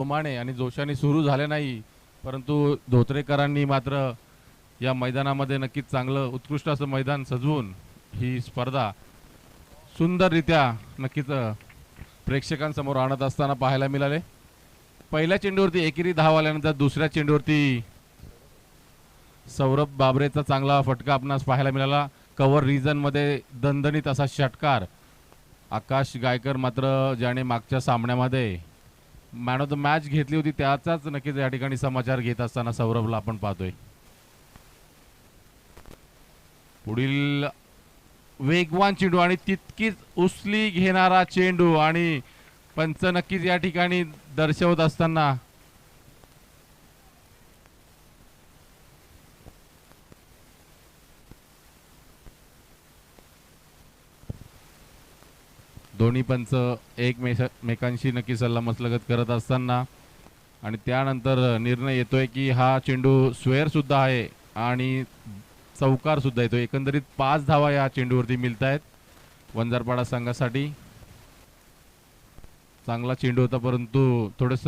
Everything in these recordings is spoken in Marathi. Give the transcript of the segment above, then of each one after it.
जोमाने आणि जोशाने सुरू झाले नाही परंतु धोत्रेकरांनी मात्र या मैदानामध्ये नक्कीच चांगलं उत्कृष्ट असं मैदान सजवून ही स्पर्धा सुंदररित्या नक्कीच प्रेक्षकांसमोर आणत असताना पाहायला मिळाले. पहिल्या चेंडूवरती एकेरी धाव आल्यानंतर दुसऱ्या चेंडूवरती सौरभ बाबरेचा चांगला फटका आपणास पाहायला मिळाला. कव्हर रिजनमध्ये दणदणीत असा षटकार. आकाश गायकर मात्र ज्याने मागच्या सामन्यामध्ये मॅन ऑफ द मॅच घेतली होती त्याचाच नक्कीच या ठिकाणी समाचार घेत असताना सौरभला आपण पाहतोय. पुढील वेगवान चेंडू आणि तितकीच उचली घेणारा चेंडू आणि पंच नक्कीच या ठिकाणी दर्शवत असताना दोन्ही पंच एकमेकांशी नक्की सल्लामसलगत करत असताना आणि त्यानंतर निर्णय येतोय की हा चेंडू स्वेअर सुद्धा आहे आणि चौकार सुद्धा येतो एकंदरीत पाच धावा या चेंडूवरती मिळत आहेत वंजारपाडा संघासाठी. चांगला चेंडू होता परंतु थोडस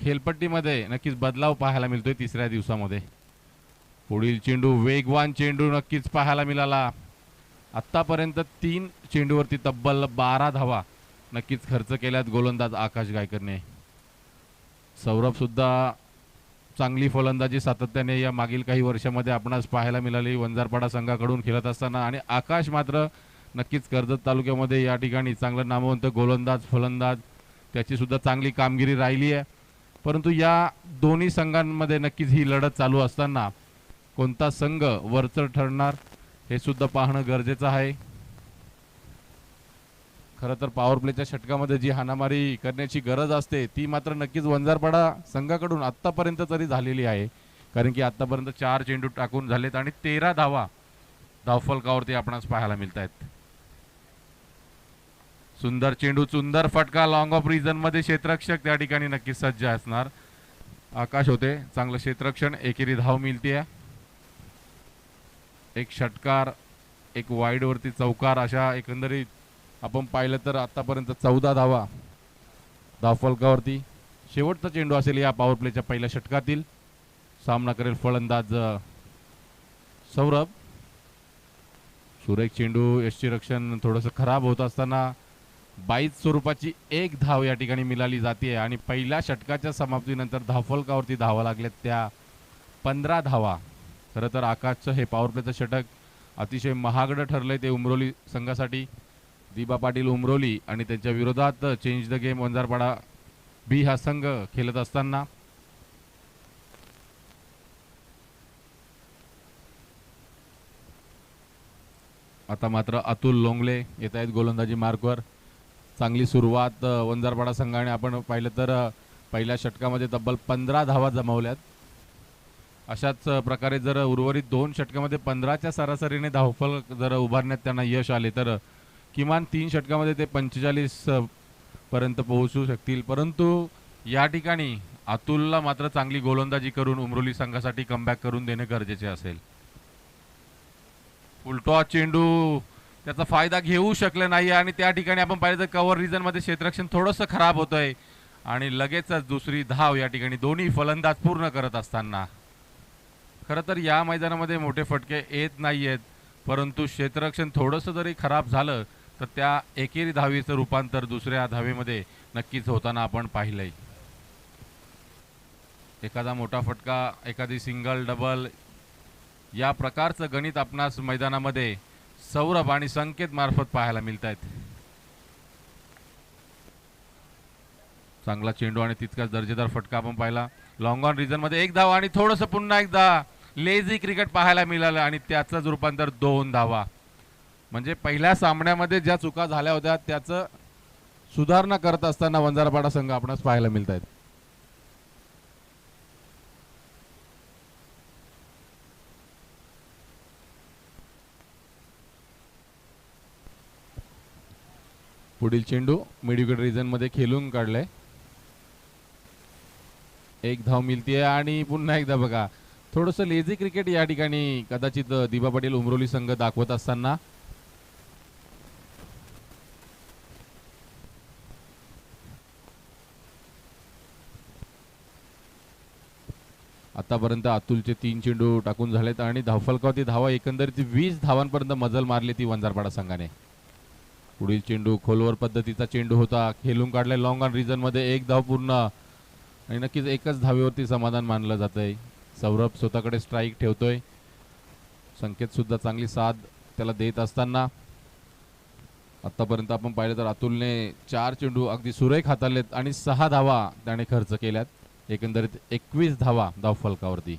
खेलपट्टीमध्ये नक्कीच बदलाव पाहायला मिळतोय तिसऱ्या दिवसामध्ये. पुढील चेंडू वेगवान चेंडू नक्कीच पाहायला मिळाला. आत्तापर्यंत तीन चेंडूवरती तब्बल बारा धावा नक्कीच खर्च केल्यात गोलंदाज आकाश गायकरने. सौरभसुद्धा चांगली फलंदाजी सातत्याने या मागील काही वर्षामध्ये आपणास पाहायला मिळाली. वंजारपाडा संघाकडून खेळत असताना आणि आकाश मात्र नक्कीच कर्जत तालुक्यामध्ये या ठिकाणी चांगलं नामवंत गोलंदाज फलंदाज त्याचीसुद्धा चांगली कामगिरी राहिली आहे. परंतु या दोन्ही संघांमध्ये नक्कीच ही लढत चालू असताना कोणता संघ वरचर ठरणार? हे सुद्धा पाहणं गरजेचं आहे. खरं तर पॉवर प्लेच्या षटकामध्ये जी हाणामारी करण्याची गरज असते ती मात्र नक्कीच वंजारपाडा संघाकडून आत्तापर्यंत तरी झालेली आहे. कारण की आत्तापर्यंत चार चेंडू टाकून झालेत आणि तेरा धावा धावफलकावरती आपणास पाहायला मिळत आहेत सुंदर चेंडू सुंदर फटका लॉंग ऑफ रिजनमध्ये क्षेत्रक्षक क्षेत्ररक्षक त्या ठिकाणी नक्कीच सज्ज असणार. आकाश होते चांगलं क्षेत्ररक्षण एकेरी धाव मिळते एक षटकार एक वाईडवरती चौकार अशा एकंदरीत आपण पाहिलं तर आतापर्यंत चौदा धावा धावफलकावरती. शेवटचा चेंडू असेल या पॉवर प्लेच्या पहिल्या षटकातील. सामना करेल फलंदाज सौरभ. सुरेख चेंडू यष्टीरक्षण थोडंसं खराब होत असताना बाईस स्वरूपाची एक धाव या ठिकाणी मिळाली जाते आणि पहिल्या षटकाच्या समाप्तीनंतर धावफलकावरती धावा लागल्यात त्या पंधरा धावा. खरं तर आकाशचं हे पॉवर प्लेचं षटक अतिशय महागडं ठरलंय ते उमरोली संघासाठी. दिबा पाटील उमरोली आणि त्यांच्या विरोधात change the game Vanjarpada B हा संघ खेळत असताना. आता मात्र अतुल लोंगले येत आहेत गोलंदाजी मार्कवर चांगली सुरुवात वंजारपाडा संघाने. आपण पाहिलं तर पहिल्या षटकामध्ये तब्बल पंधरा धावा जमावल्यात. अशाच प्रकारे जर उर्वरित दोन षटकामध्ये पंधराच्या सरासरीने धावफल जर उभारण्यात त्यांना यश आले तर किमान तीन षटकामध्ये ते पंचेचाळीस पर्यंत पोहोचू शकतील. परंतु या ठिकाणी अतुलला मात्र चांगली गोलंदाजी करून उमरोली संघासाठी कमबॅक करून देणे गरजेचे असेल. उलटो चेंडू त्याचा फायदा घेऊ शकले नाही आणि त्या ठिकाणी आपण पाहिलं तर कव्हर रिजनमध्ये क्षेत्ररक्षण थोडंसं खराब होतंय. आणि लगेचच दुसरी धाव या ठिकाणी दोन्ही फलंदाज पूर्ण करत असताना खरं तर या मैदानामध्ये मोठे फटके येत नाही आहेत परंतु क्षेत्ररक्षण थोडंसं जरी खराब झालं तर त्या एकेरी धावीचं रूपांतर दुसऱ्या धावेमध्ये नक्कीच होताना आपण पाहिलंय. एखादा मोठा फटका एखादी सिंगल डबल या प्रकारचं गणित आपणास मैदानामध्ये सौरभ आणि संकेत मार्फत पाहायला मिळत आहेत चांगला चेंडू आणि तितकाच दर्जेदार फटका आपण पाहिला. लॉंग ऑन रिझनमध्ये एक धाव आणि थोडंसं पुन्हा एकदा लेझी क्रिकेट पाहायला मिळालं आणि त्याचंच रूपांतर दोन धावा. म्हणजे पहिल्या सामन्यामध्ये ज्या चुका झाल्या होत्या त्याचं सुधारणा करत असताना वंजारपाडा संघ आपणास पाहायला मिळत आहेत पुढील चेंडू मिडविकेट रिजनमध्ये खेळून काढलाय. एक धाव मिळतीये आणि पुन्हा एकदा बघा थोडस लेझी क्रिकेट या ठिकाणी कदाचित दिबा पाटील उमरोली संघ दाखवत असताना. आतापर्यंत अतुलचे तीन चेंडू टाकून झालेत आणि धावफलकावती धावा एकंदरीत वीस धावांपर्यंत मजल मारली ती वंजारपाडा संघाने. पुढील चेंडू खोलवर पद्धतीचा चेंडू होता. खेळून काढलाय लॉंग ऑन रिजनमध्ये एक धाव पूर्ण. आणि नक्कीच एकच धावेवरती समाधान मानलं जात आहे सौरभ स्वतःकडे स्ट्राईक ठेवतोय. संकेत सुद्धा चांगली साथ त्याला देत असताना. आतापर्यंत आपण पाहिलं तर अतुलने चार चेंडू अगदी सुरेख हाताळलेत आणि सहा धावा त्याने खर्च केल्यात. एकंदरीत एकवीस धावा धावफलकावरती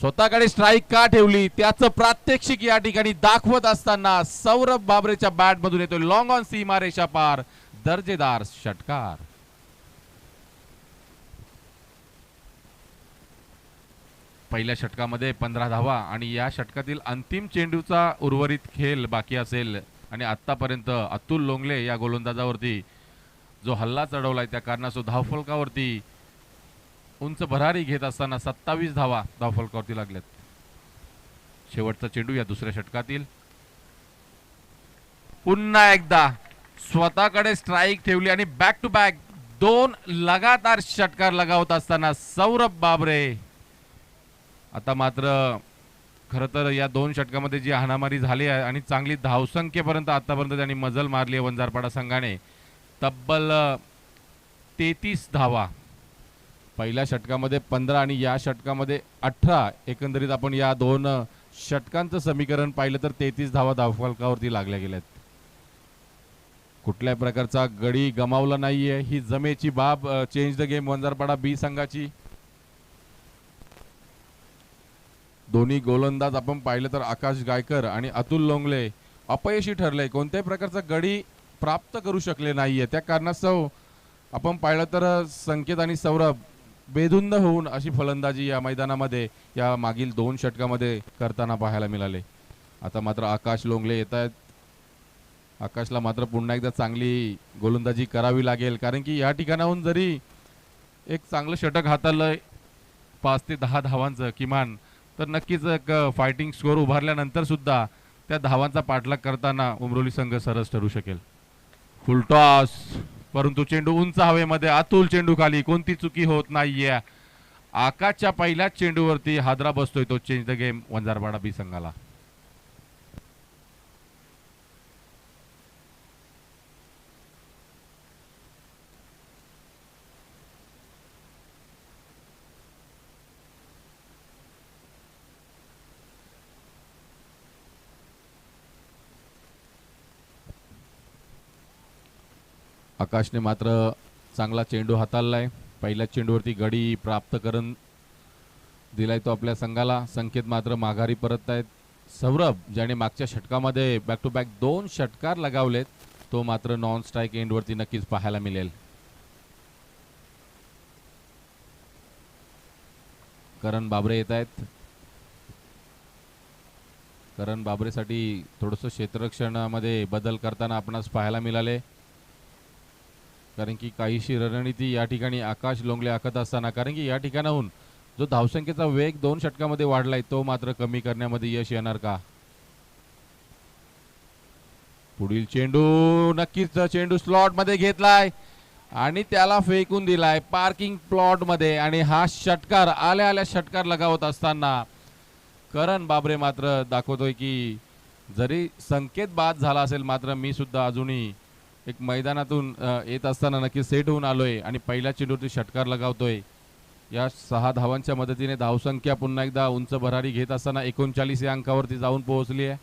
स्वतःकडे स्ट्राईक का ठेवली? त्याचं प्रात्यक्षिक या ठिकाणी दाखवत असताना सौरभ बाबरेच्या बॅट मधून येतो लॉंग ऑन सीमारेषा पार. दर्जेदार षटकार. पहिल्या षटकामध्ये पंधरा धावा आणि या षटकातील अंतिम चेंडूचा उर्वरित खेळ बाकी असेल. आणि आत्तापर्यंत अतुल लोंगले या गोलंदाजावरती जो हल्ला चढवलाय त्या कारणास्तव धावफलकावरती उंच भरारी घेत असताना सत्तावीस धावा धावफलकावरती लागल्यात. शेवटचा चेंडू या दुसऱ्या षटकातील. पुन्हा एकदा स्वतःकडे स्ट्राईक ठेवली आणि बॅक टू बॅक दोन लगातार षटकार लगावत असताना सौरभ बाबरे आता मात्र खरं तर या दोन षटकामध्ये जी हाणामारी झाली आहे आणि चांगली धावसंख्येपर्यंत आतापर्यंत त्यांनी मजल मारली आहे वंजारपाडा संघाने. तब्बल तेहतीस धावा. पहिल्या षटकामध्ये पंधरा आणि या षटकामध्ये अठरा. एकंदरीत आपण या दोन षटकांचं समीकरण पाहिलं तर तेहतीस धावा धावफलकावरती लागल्या गेल्यात. कुठल्याही प्रकारचा गडी गमावला नाहीये. ही जमेची बाब change the game Vanjarpada B संघाची. दोन्ही गोलंदाज आपण पाहिलं तर आकाश गायकर आणि अतुल लोंगले अपयशी ठरले. कोणत्याही प्रकारचा गडी प्राप्त करू शकले नाहीये. त्या कारणास्तव आपण पाहिलं तर संकेत आणि सौरभ बेधुंद होऊन अशी फलंदाजी या मैदानामध्ये या मागील दोन षटकामध्ये करताना पाहायला मिळाले. आता मात्र आकाश लोंगले येत आहेत. आकाशला मात्र पुन्हा एकदा चांगली गोलंदाजी करावी लागेल. कारण की या ठिकाणाहून जरी एक चांगलं षटक हाताळलंय पाच ते दहा धावांचं किमान तर नक्कीच एक फायटिंग स्कोअर उभारल्यानंतर सुद्धा त्या धावांचा पाठलाग करताना उमरोली संघ सरस ठरू शकेल. फुलटॉस परंतु चेंडू उंच हवेमध्ये अतुल चेंडू खाली कोणती चुकी होत नाहीये. आकाशच्या पहिल्याच चेंडूवरती हादरा बसतोय तो change the game Vanjarwada B संघाला. आकाशने मात्र चांगला चेंडू हाताळलाय. पहिल्या चेंडूवरती गडी प्राप्त करून दिलाय तो आपल्या संघाला. संकेत मात्र माघारी परत आहेत. सौरभ ज्याने मागच्या षटकामध्ये बॅक टू बॅक दोन षटकार लगावलेत तो मात्र नॉन स्ट्राईक एंडवरती नक्कीच पाहायला मिळेल. करण बाबरे येत आहेत. करण बाबरेसाठी थोडंसं क्षेत्ररक्षणामध्ये बदल करताना आपणास पाहायला मिळाले. कारण की काहीशी रणनीती या ठिकाणी आकाश लोंगले आखत असताना कारण की या ठिकाणाहून जो धावसंख्येचा वेग दोन षटकामध्ये वाढलाय तो मात्र कमी करण्यामध्ये यश येणार का? पुढील चेंडू नक्कीच चेंडू स्लॉटमध्ये घेतलाय आणि त्याला फेकून दिलाय पार्किंग प्लॉटमध्ये आणि हा षटकार आल्या आल्या षटकार लगावत असताना करण बाबरे मात्र दाखवतोय की जरी संकेत बाद झाला असेल मात्र मी सुद्धा अजूनही एक मैदानातून येत असताना नक्की सेट होऊन आलोय आणि पहिल्या चेंडूवरती षटकार लगावतोय या सहा धावांच्या मदतीने धावसंख्या पुन्हा एकदा उंच भरारी घेत असताना एकोणचाळीस या अंकावरती जाऊन पोहोचली आहे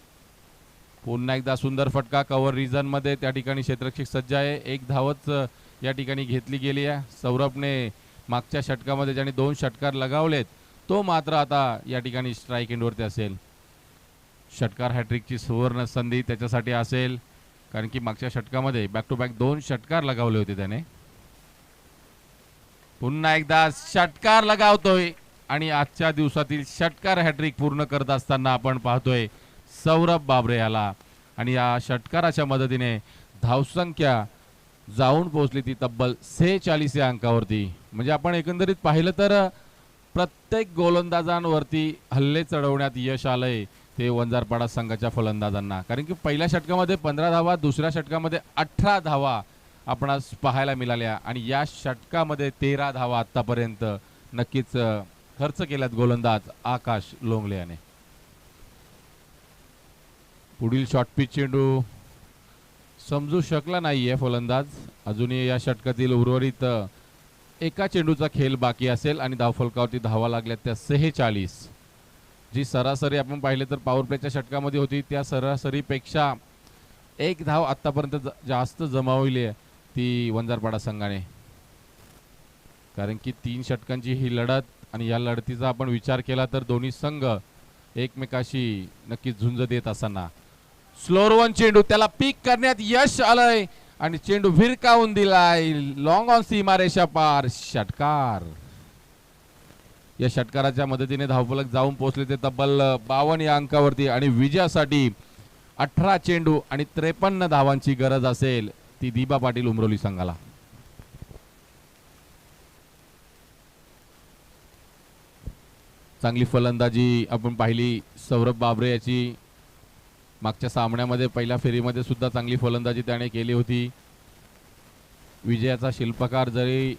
पुन्हा एकदा सुंदर फटका कव्हर रिजनमध्ये त्या ठिकाणी क्षेत्रक्षक सज्ज आहे एक धावच या ठिकाणी घेतली गेली आहे सौरभने मागच्या षटकामध्ये ज्याने दोन षटकार लगावलेत तो मात्र आता या ठिकाणी स्ट्राईक एंडवरती असेल. षटकार हॅट्रिकची सुवर्ण संधी त्याच्यासाठी असेल. कारण की मागच्या षटकामध्ये बॅक टू बॅक दोन षटकार लगावले होते त्याने. पुन्हा एकदा षटकार लगावतोय आणि आजच्या दिवसातील षटकार हॅट्रिक पूर्ण करत असताना आपण पाहतोय सौरभ बाबरे याला. आणि या षटकाराच्या मदतीने धावसंख्या जाऊन पोहोचली ती तब्बल सेहेचाळीस या अंकावरती. म्हणजे आपण एकंदरीत पाहिलं तर प्रत्येक गोलंदाजांवरती हल्ले चढवण्यात यश आलंय. ते वंजारपाडा संघाच्या फलंदाजांना. कारण की पहिल्या षटकामध्ये पंधरा धावा दुसऱ्या षटकामध्ये अठरा धावा आपणास पाहायला मिळाल्या. आणि या षटकामध्ये तेरा धावा आतापर्यंत नक्कीच खर्च केल्यात गोलंदाज आकाश लोंगले याने. पुढील शॉर्ट पिच चेंडू समजू शकला नाहीये फलंदाज. अजूनही या षटकातील उर्वरित एका चेंडूचा खेळ बाकी असेल आणि धावफलकावरती धावा लागल्या त्या सेहेचाळीस. जी सरासरी आपण पाहिले तर पॉवर प्लेच्या षटकामध्ये होती. त्या सरासरीपेक्षा एक धाव आतापर्यंत जास्त जमावली आहे ती वंजारपाडा संघाने. कारण की तीन षटकांची ही लढत आणि या लढतीचा आपण विचार केला तर दोन्ही संघ एकमेकाशी नक्कीच झुंज देत असताना. स्लोर वन चेंडू त्याला पीक करण्यात यश आलंय आणि चेंडू भिरकावून दिलाय. लॉंग ऑन सीमारेषा पार षटकार. या षटकाराच्या मदतीने धावफलक जाऊन पोहोचले ते तब्बल बावन्न या अंकावरती आणि विजयासाठी अठरा चेंडू आणि त्रेपन्न धावांची गरज असेल ती दीपा पाटील उमरोली संघाला. चांगली फलंदाजी आपण पाहिली सौरभ बाबरे याची. मागच्या सामन्यामध्ये पहिल्या फेरीमध्ये सुद्धा चांगली फलंदाजी त्याने केली होती. विजयाचा शिल्पकार जरी